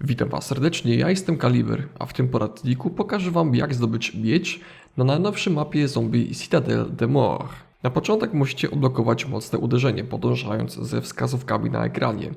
Witam Was serdecznie, ja jestem Kaliber, a w tym poradniku pokażę Wam jak zdobyć miecz na najnowszej mapie zombie Citadel de. Na początek musicie odblokować mocne uderzenie, podążając ze wskazówkami na ekranie.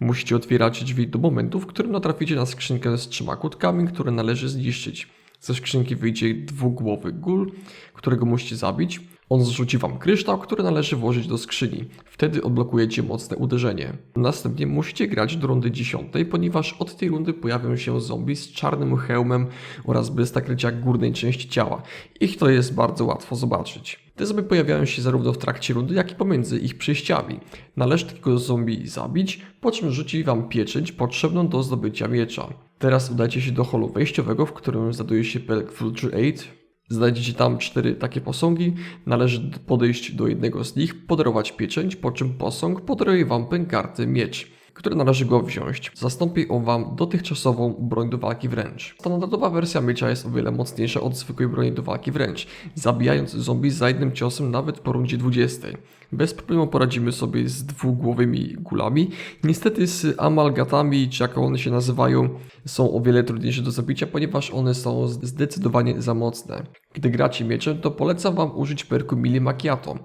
Musicie otwierać drzwi do momentu, w którym natraficie na skrzynkę z trzema kłódkami, które należy zniszczyć. Ze skrzynki wyjdzie dwugłowy gul, którego musicie zabić. On zrzuci wam kryształ, który należy włożyć do skrzyni. Wtedy odblokujecie mocne uderzenie. Następnie musicie grać do rundy 10, ponieważ od tej rundy pojawią się zombie z czarnym hełmem oraz bez nakrycia górnej części ciała. Ich to jest bardzo łatwo zobaczyć. Te zombie pojawiają się zarówno w trakcie rundy, jak i pomiędzy ich przejściami. Należy takiego zombie zabić, po czym rzuci wam pieczęć potrzebną do zdobycia miecza. Teraz udajcie się do holu wejściowego, w którym znajduje się Pelk Future Aid, Znajdziecie tam cztery takie posągi. Należy podejść do jednego z nich, podarować pieczęć, po czym posąg podaruje wam pękarty miecz, który należy go wziąć. Zastąpi on wam dotychczasową broń do walki wręcz. Standardowa wersja miecza jest o wiele mocniejsza od zwykłej broni do walki wręcz, zabijając zombie za jednym ciosem nawet po rundzie 20. Bez problemu poradzimy sobie z dwugłowymi gulami. Niestety z amalgatami, czy jak one się nazywają, są o wiele trudniejsze do zabicia, ponieważ one są zdecydowanie za mocne. Gdy gracie mieczem, to polecam Wam użyć perku Mili Macchiato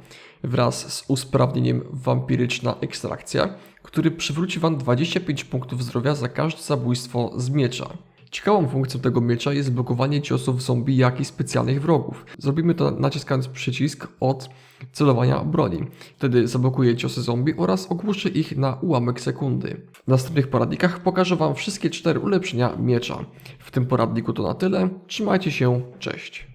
wraz z usprawnieniem Wampiryczna Ekstrakcja, który przywróci Wam 25 punktów zdrowia za każde zabójstwo z miecza. Ciekawą funkcją tego miecza jest blokowanie ciosów zombie, jak i specjalnych wrogów. Zrobimy to naciskając przycisk od celowania broni. Wtedy zablokuje ciosy zombie oraz ogłuszy ich na ułamek sekundy. W następnych poradnikach pokażę Wam wszystkie cztery ulepszenia miecza. W tym poradniku to na tyle. Trzymajcie się, cześć.